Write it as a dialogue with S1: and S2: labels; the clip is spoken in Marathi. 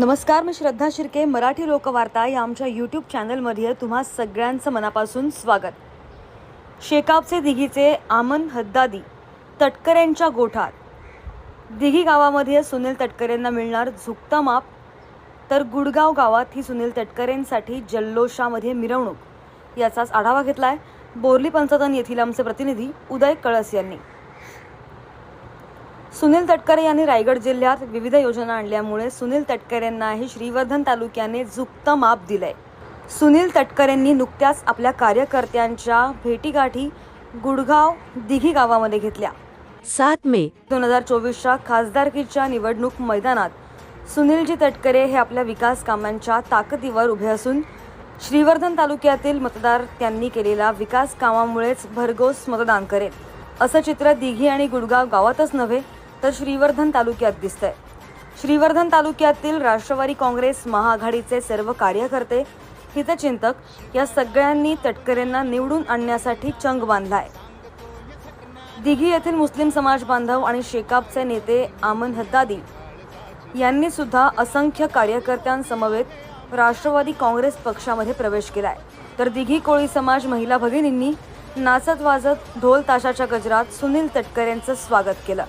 S1: नमस्कार मी श्रद्धा शिर्के मराठी लोकवार्ता या आमच्या यूट्यूब चॅनलमध्ये तुम्हा सगळ्यांचं मनापासून स्वागत. शेकापचे दिघीचे आमन हद्दादी तटकरेंच्या गोठात दिघी गावामध्ये सुनील तटकरेंना मिळणार झुकता माप तर गुडगाव गावात ही सुनील तटकरेंसाठी जल्लोषामध्ये मिरवणूक. याचाच आढावा घेतला आहे बोर्ली पंचतन येथील आमचे प्रतिनिधी उदय कळस यांनी. सुनील तटकरे यांनी रायगड जिल्ह्यात विविध योजना आणल्यामुळे सुनील तटकरेंनाही श्रीवर्धन तालुक्याने झुकतं माप दिलंय. सुनील तटकरेंनी नुकत्याच आपल्या कार्यकर्त्यांच्या भेटीगाठी गुडगाव दिघी गावामध्ये घेतल्या.
S2: सात मे.
S1: दोन हजार चोवीसच्या खासदारकीच्या निवडणूक मैदानात सुनीलजी तटकरे हे आपल्या विकास कामांच्या ताकदीवर उभे असून श्रीवर्धन तालुक्यातील मतदार त्यांनी केलेल्या विकास कामामुळेच भरघोस मतदान करेल. असं चित्र दिघी आणि गुडगाव गावातच नव्हे तर श्रीवर्धन तालुक्यात दिसतंय. श्रीवर्धन तालुक्यातील राष्ट्रवादी काँग्रेस महाआघाडीचे सर्व कार्यकर्ते हितचिंतक या सगळ्यांनी तटकरेंना निवडून आणण्यासाठी चंग बांधलाय. दिघी येथील मुस्लिम समाज बांधव आणि शेकापचे नेते आमन हद्दादी यांनी सुद्धा असंख्य कार्यकर्त्यांसमवेत राष्ट्रवादी काँग्रेस पक्षामध्ये प्रवेश केलाय. तर दिघी कोळी समाज महिला भगिनींनी नाचत वाजत ढोल ताशाच्या गजरात सुनील तटकरेंचं स्वागत केलं.